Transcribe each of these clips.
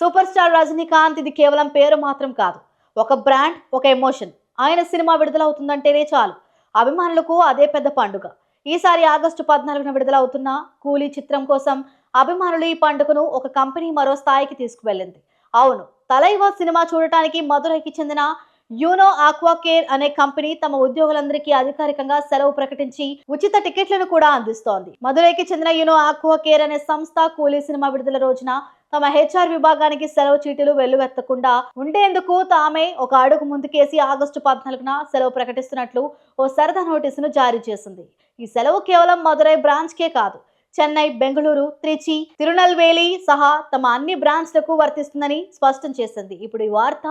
Super star Rajinikanth ఇది కేవలం పేరు మాత్రం కాదు. ఒక బ్రాండ్ ఒక ఎమోషన్. ఆయన సినిమా విడుదలవుతుందంటేనే చాలు. అభిమానులకు అదే పెద్ద పండుగ. ఈసారి ఆగస్టు పద్నాలుగున విడుదలవుతున్న కూలీ చిత్రం కోసం అభిమానులు ఈ పండుగను ఒక కంపెనీ మరో స్థాయికి తీసుకువెళ్ళింది. అవును తలైవా సినిమా చూడటానికి మధురైకి చెందిన యూనో ఆక్వా కేర్ అనే కంపెనీ తమ ఉద్యోగులందరికీ అధికారికంగా సెలవు ప్రకటించి ఉచిత టికెట్లను కూడా అందిస్తోంది. మదురైకి చెందిన యూనో ఆక్వా కేర్ అనే సంస్థ కూలీ సినిమా విడుదల రోజున తమ హెచ్ఆర్ విభాగానికి సెలవు చీటీలు వెల్లువెత్తకుండా ఉండేందుకు తామే ఒక అడుగు ముందుకేసి ఆగస్టు పద్నాలుగున సెలవు ప్రకటిస్తున్నట్లు ఓ సరదా నోటీసును జారీ చేసింది. ఈ సెలవు కేవలం మదురై బ్రాంచ్కే కాదు చెన్నై బెంగళూరు త్రిచి తిరునల్వేలి సహా తమ అన్ని బ్రాంచ్లకు వర్తిస్తుందని స్పష్టం చేసింది. ఇప్పుడు ఈ వార్త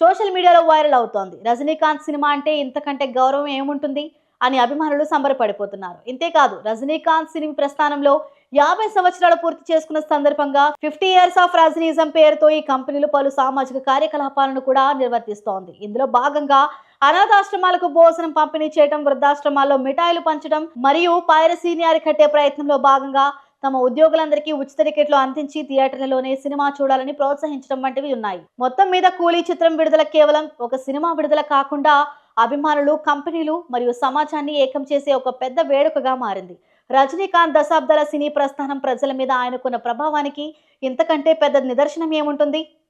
సోషల్ మీడియాలో వైరల్ అవుతోంది. రజనీకాంత్ సినిమా అంటే ఇంతకంటే గౌరవం ఏముంటుంది అని అభిమానులు సంబరపడిపోతున్నారు. ఇంతేకాదు రజనీకాంత్ సినిమా ప్రస్థానంలో యాభై సంవత్సరాలు పూర్తి చేసుకున్న సందర్భంగా ఫిఫ్టీ ఇయర్స్ ఆఫ్ రజనీజం పేరుతో ఈ కంపెనీలు పలు సామాజిక కార్యకలాపాలను కూడా నిర్వర్తిస్తోంది. ఇందులో భాగంగా అనాథాశ్రమాలకు భోజనం పంపిణీ చేయడం వృద్ధాశ్రమాల్లో మిఠాయిలు పంచడం మరియు పైరసీని అరికట్టే ప్రయత్నంలో భాగంగా తమ ఉద్యోగులందరికీ ఉచిత టికెట్లు అందించి థియేటర్లలోనే సినిమా చూడాలని ప్రోత్సహించడం వంటివి ఉన్నాయి. మొత్తం మీద కూలీ చిత్రం విడుదల కేవలం ఒక సినిమా విడుదల కాకుండా అభిమానులు కంపెనీలు మరియు సమాజాన్ని ఏకం చేసే ఒక పెద్ద వేడుకగా మారింది. రజనీకాంత్ దశాబ్దాల సినీ ప్రస్థానం ప్రజల మీద ఆయనకున్న ప్రభావానికి ఇంతకంటే పెద్ద నిదర్శనం ఏముంటుంది?